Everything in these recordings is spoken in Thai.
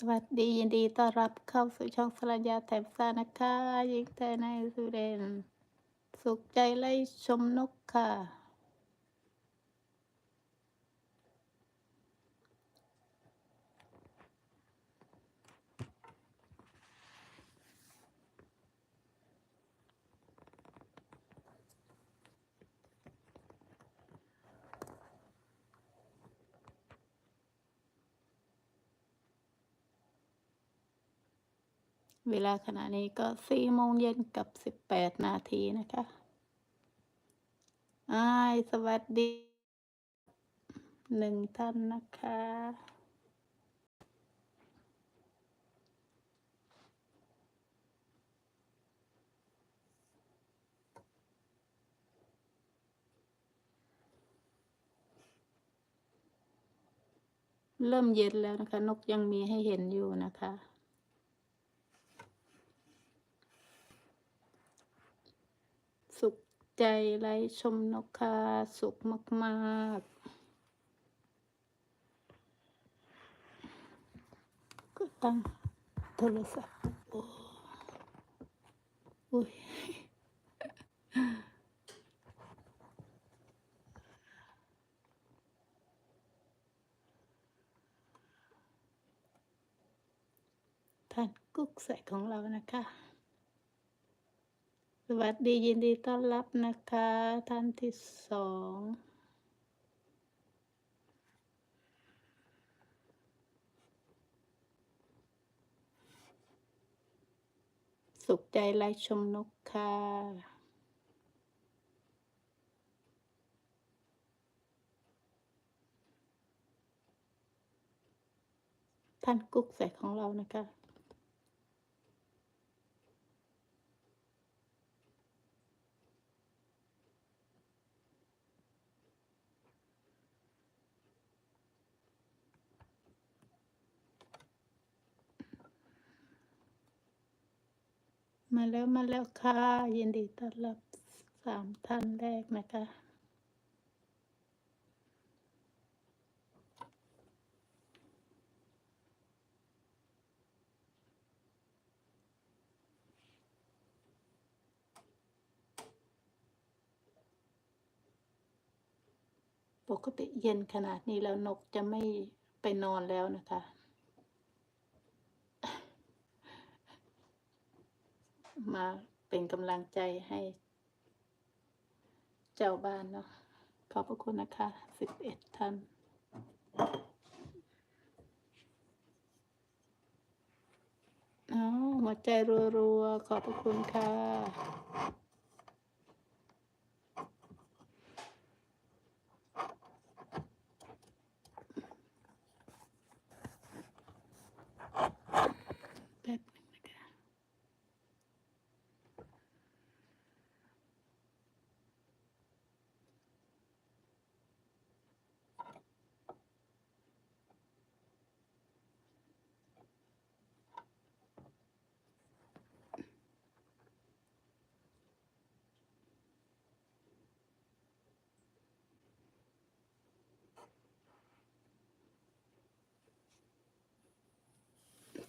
สวัสดียินดีต้อนรับเข้าสู่ช่องสรัญญาแถบซ่านะคะยิงแต่ในสุเรนสุขใจไล่ชมนกค่ะ เวลาขณะนี้ก็สี่โมงเย็นกับสิบแปดนาทีนะคะอ้ายสวัสดีหนึ่งท่านนะคะ เริ่มเย็นแล้วนะคะ นกยังมีให้เห็นอยู่นะคะ สุข ใจไรชมนกค่ะสุขมากๆ ก็ตั้งโทรศัพท์โอ้อุ้ยท่านกุ๊กใส่ของเรานะคะ สวัสดียินดีต้อนรับนะคะ ท่านที่สองสุขใจไล่ชมนกค่ะท่านกุ๊กใส่ของเรานะคะ มาแล้วมาแล้วค่ะ ยินดีต้อนรับสามท่านแรกนะคะปกติเย็นขนาดนี้แล้วนกจะไม่ไปนอนแล้วนะคะ มาเป็นกำลังใจให้ เจ้าบ้านเนาะขอบพระคุณนะคะสิบเอ็ดท่านอ๋อหัวใจรัวๆ ขอบพระคุณค่ะ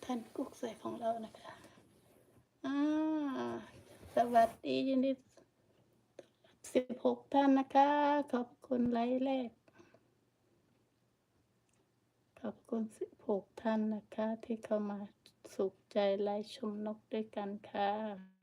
ท่านกุ๊กใส่ของเรานะคะอ่าสวัสดียินดีสิบหกท่านนะคะ ขอบคุณไลค์แรก ขอบคุณสิบหกท่านนะคะ ที่เข้ามาสุขใจไลค์ชมนกด้วยกันค่ะ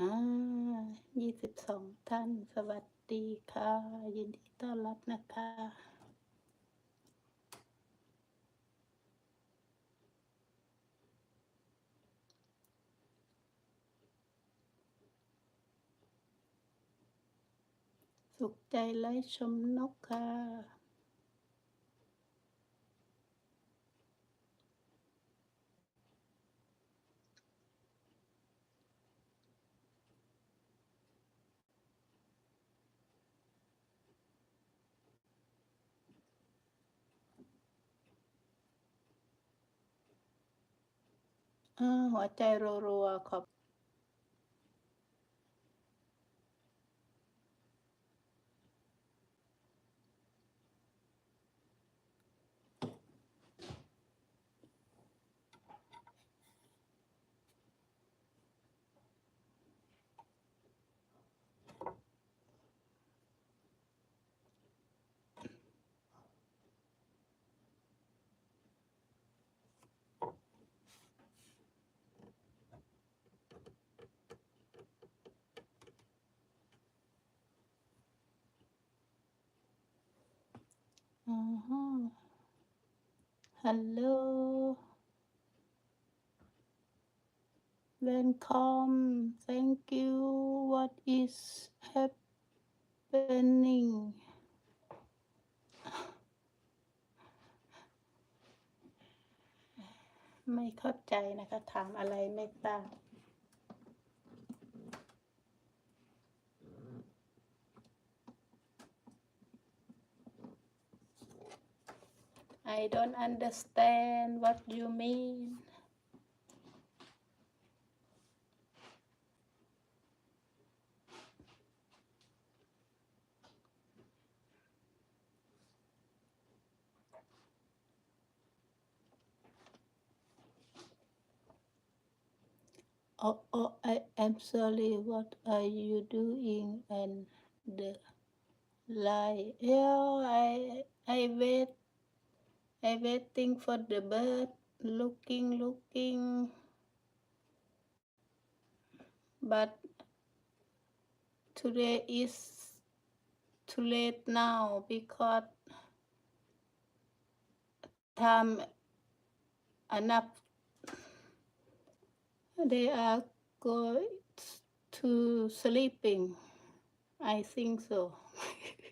อ่ายี่สิบสองท่าน สวัสดีค่ะ ยินดีต้อนรับนะคะสุขใจไล่ชมนกค่ะ อาหัวใจรัวๆขอบ อือฮึฮัลโหล Welcome thank you what is happening ไม่เข้าใจนะคะ ถามอะไรไม่ทราบ I don't understand what you mean. Oh, oh, I am sorry. What are you doing? And the lie. Yeah, I, I wait. I waiting for the bird. Looking, looking. But today is too late now because time enough. They are going to sleeping. I think so.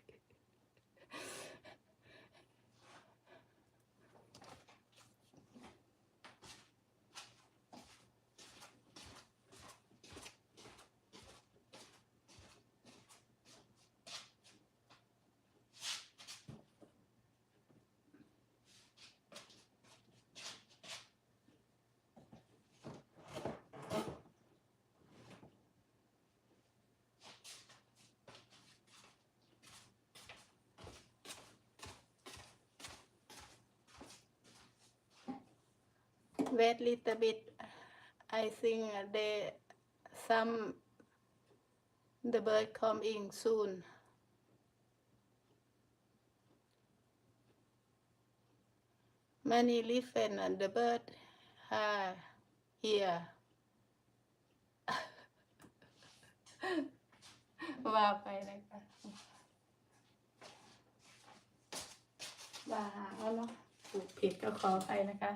wait little bit. I think they some the bird come in soon. Many elephant and the bird are here. ว่าไปนะคะว่าเอาเนาะถูกผิดก็ขอไปนะคะ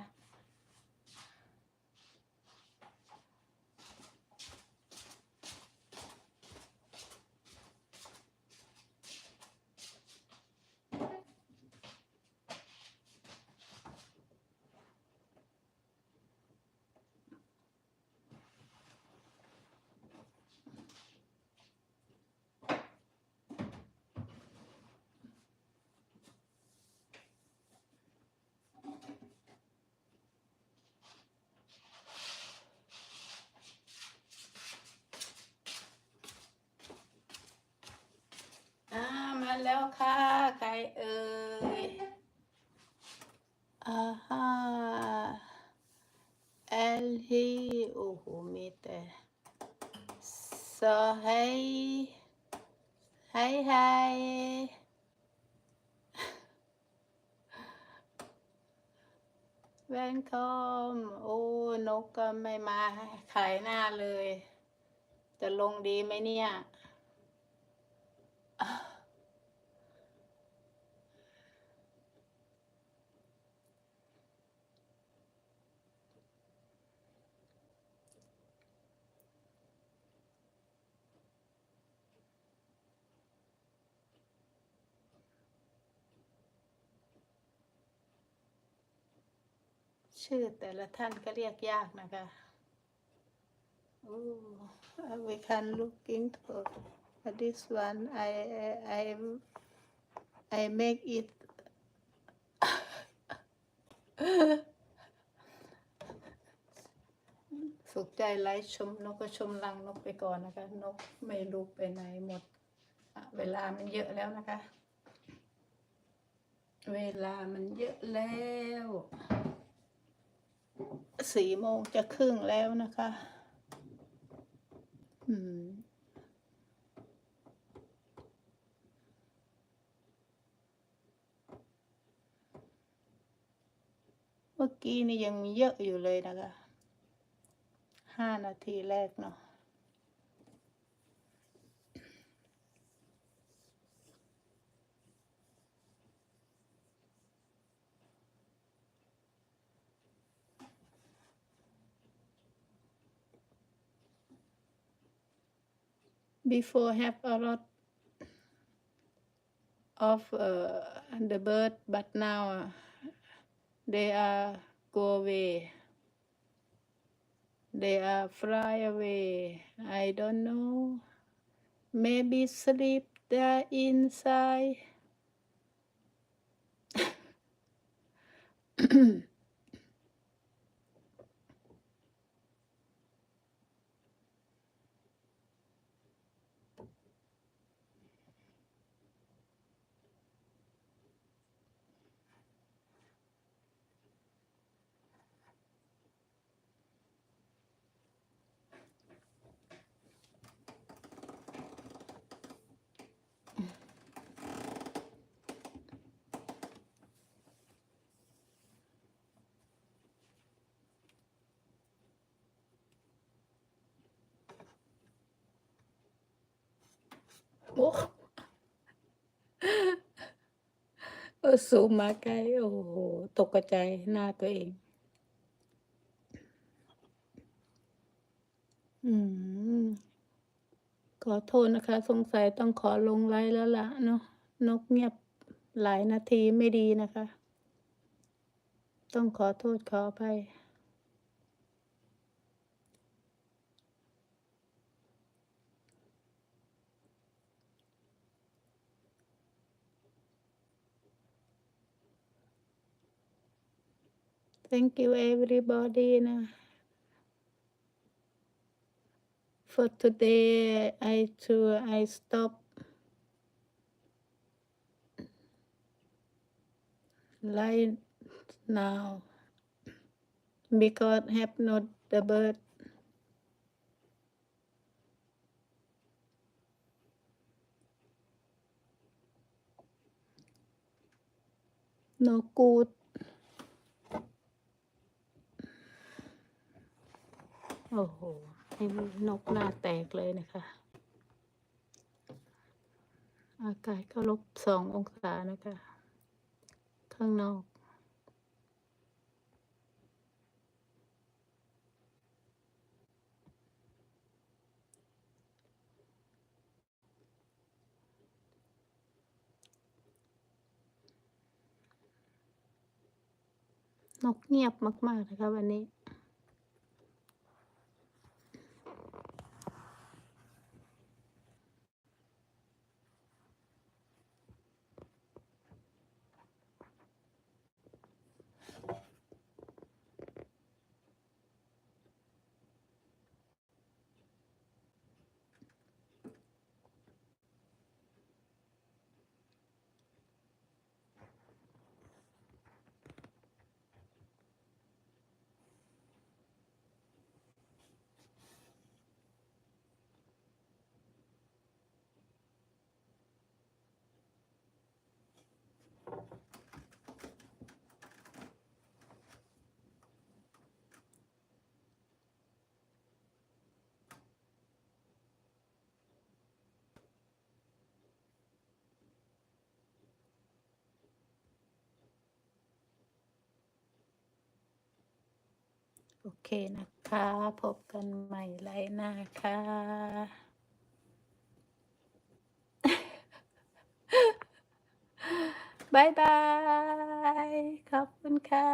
อ่ามา แล้วค่ะ ใครเอ่ยอ่าฮะเอลฮีโอ้โหมีแต่สให้ให้ให้แวนคอมโอ้นกก็ไม่มาขายหน้าเลย จะลงดีไหมเนี่ย ชื่อแต่ละท่านก็เรียกยากนะคะโอ้ we can looking for this one I I I make it สุขใจไลฟ์ชมนกก็ชมรังนกไปก่อนนะคะ นกไม่รู้ไปไหนหมด เวลามันเยอะแล้วนะคะ เวลามันเยอะแล้ว สี่โมงจะครึ่งแล้วนะคะ อืม เมื่อกี้นี่ยังมีเยอะอยู่เลยนะคะ ห้านาทีแรกเนาะ before have a lot of uh, the bird but now uh, they are go away they are fly away i don't know maybe sleep there inside โอ้เออซูมมาใกล้โอ้โหตกใจหน้าตัวเอง อืม ขอโทษนะคะ สงสัยต้องขอลงไลน์แล้วล่ะเนาะนกเงียบหลายนาทีไม่ดีนะคะ ต้องขอโทษขออภัย Thank you everybody นะ uh, For today I to I stop. Live now. Because have not the bird no good โอ้โห ให้นกหน้าแตกเลยนะคะ อากาศก็ลบสององศานะคะ ข้างนอก นกเงียบมาก ๆ นะคะวันนี้ โอเคนะคะ พบกันใหม่ไลน์หน้าค่ะ บายบาย ขอบคุณค่ะ